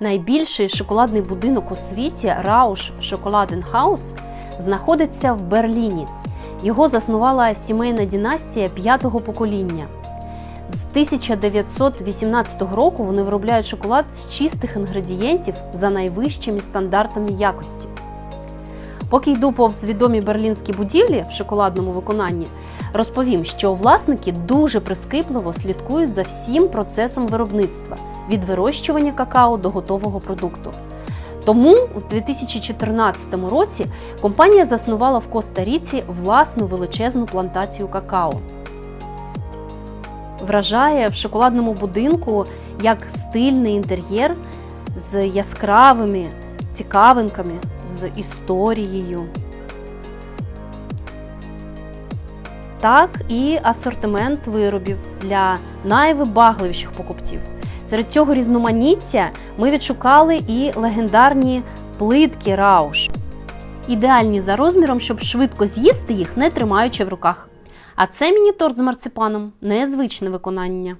Найбільший шоколадний будинок у світі Рауш Шоколаденхаус знаходиться в Берліні. Його заснувала сімейна династія п'ятого покоління. З 1918 року вони виробляють шоколад з чистих інгредієнтів за найвищими стандартами якості. Поки йду повз відомі берлінські будівлі в шоколадному виконанні, розповім, що власники дуже прискіпливо слідкують за всім процесом виробництва від вирощування какао до готового продукту. Тому у 2014 році компанія заснувала в Коста-Ріці власну величезну плантацію какао. Вражає в шоколадному будинку як стильний інтер'єр з яскравими цікавинками, з історією. Так і асортимент виробів для найвибагливіших покупців. Серед цього різноманіття ми відшукали і легендарні плитки рауш, ідеальні за розміром, щоб швидко з'їсти їх, не тримаючи в руках. А це міні-торт з марципаном незвичне виконання.